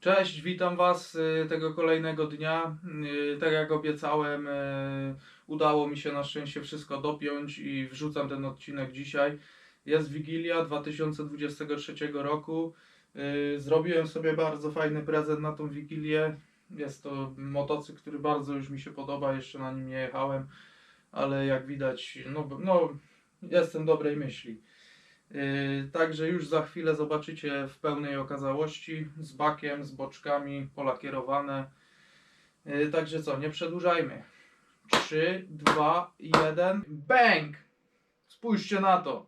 Cześć, witam Was y, tego kolejnego dnia. Y, Tak jak obiecałem, y, udało mi się na szczęście wszystko dopiąć i wrzucam ten odcinek dzisiaj. Jest Wigilia 2023 roku. Zrobiłem sobie bardzo fajny prezent na tą Wigilię. Jest to motocykl, który bardzo już mi się podoba, jeszcze na nim nie jechałem, ale jak widać, no, no jestem dobrej myśli. Yy, Także już za chwilę zobaczycie w pełnej okazałości z bakiem, z boczkami polakierowane. Yy, Także co, nie przedłużajmy. 3, 2, 1, bang! Spójrzcie na to.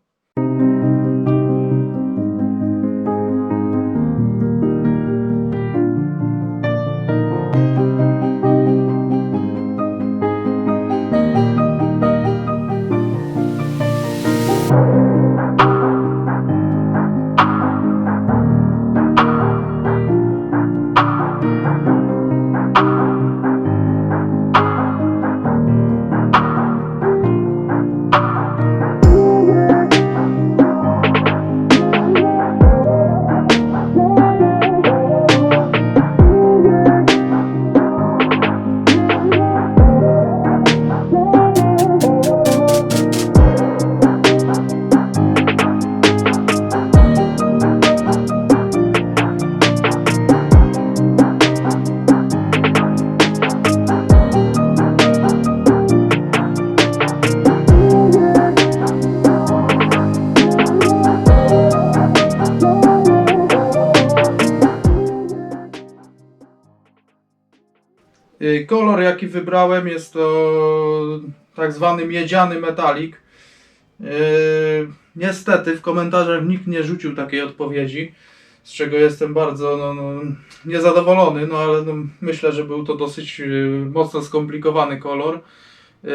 Kolor jaki wybrałem jest to tak zwany miedziany metalik. Y, Niestety w komentarzach nikt nie rzucił takiej odpowiedzi, z czego jestem bardzo no, no, niezadowolony, no ale no, myślę, że był to dosyć y, mocno skomplikowany kolor. Y,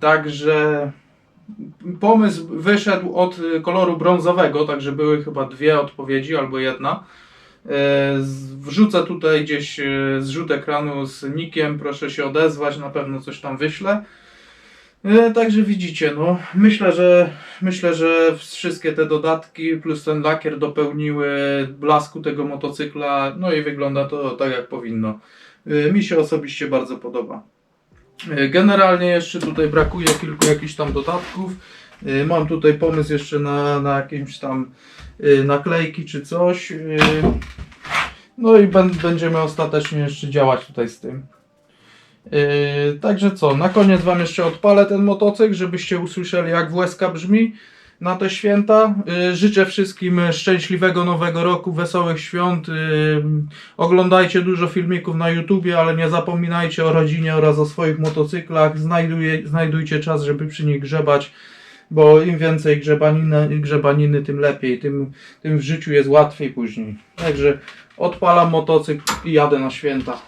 Także pomysł wyszedł od y, koloru brązowego, także były chyba dwie odpowiedzi albo jedna. E, Wrzucę tutaj gdzieś e, zrzut ekranu z nikiem, proszę się odezwać, na pewno coś tam wyślę. E, Także widzicie, no myślę, że myślę, że wszystkie te dodatki plus ten lakier dopełniły blasku tego motocykla, no i wygląda to tak jak powinno. Mi się osobiście bardzo podoba. Generalnie jeszcze tutaj brakuje kilku jakichś tam dodatków. E, Mam tutaj pomysł jeszcze na, na jakieś tam y, naklejki czy coś. y, No i będziemy ostatecznie jeszcze działać tutaj z tym. Y, Także co, na koniec Wam jeszcze odpalę ten motocykl, żebyście usłyszeli jak WSK brzmi na te święta. Y, Życzę wszystkim szczęśliwego nowego roku, wesołych świąt. y, Oglądajcie dużo filmików na YouTubie, ale nie zapominajcie o rodzinie oraz o swoich motocyklach. Znajduje, znajdujcie czas, żeby przy nich grzebać bo im więcej grzebaniny, grzebaniny tym lepiej, tym, tym w życiu jest łatwiej później. Także odpalam motocykl i jadę na święta.